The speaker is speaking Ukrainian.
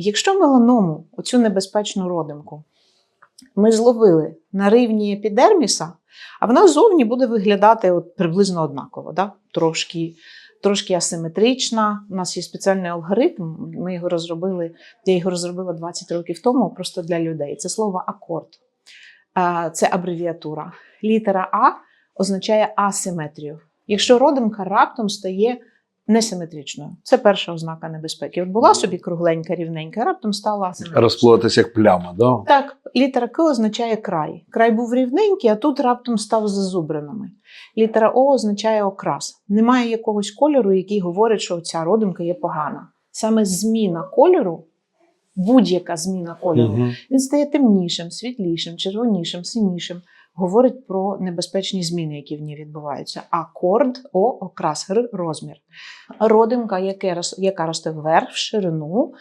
Якщо меланому, оцю небезпечну родимку, ми зловили на рівні епідерміса, а вона зовні буде виглядати от приблизно однаково, да? трошки, трошки асиметрична. У нас є спеціальний алгоритм. Ми його розробили, я його розробила 20 років тому просто для людей. Це слово акорд. Це абревіатура. Літера А означає асиметрію. Якщо родимка раптом стає несиметричною, це перша ознака небезпеки. От була собі кругленька, рівненька, раптом стала асиметричною. Як пляма, да? Так, літера К означає край. Край був рівненький, а тут раптом став зазубринами. Літера О означає окрас. Немає якогось кольору, який говорить, що ця родимка є погана. Саме зміна кольору, будь-яка зміна кольору, Мгм. він стає темнішим, світлішим, червонішим, синішим. Говорить про небезпечні зміни, які в ній відбуваються. Акорд, О, окрас, розмір. Родимка, яка росте вверх, в ширину,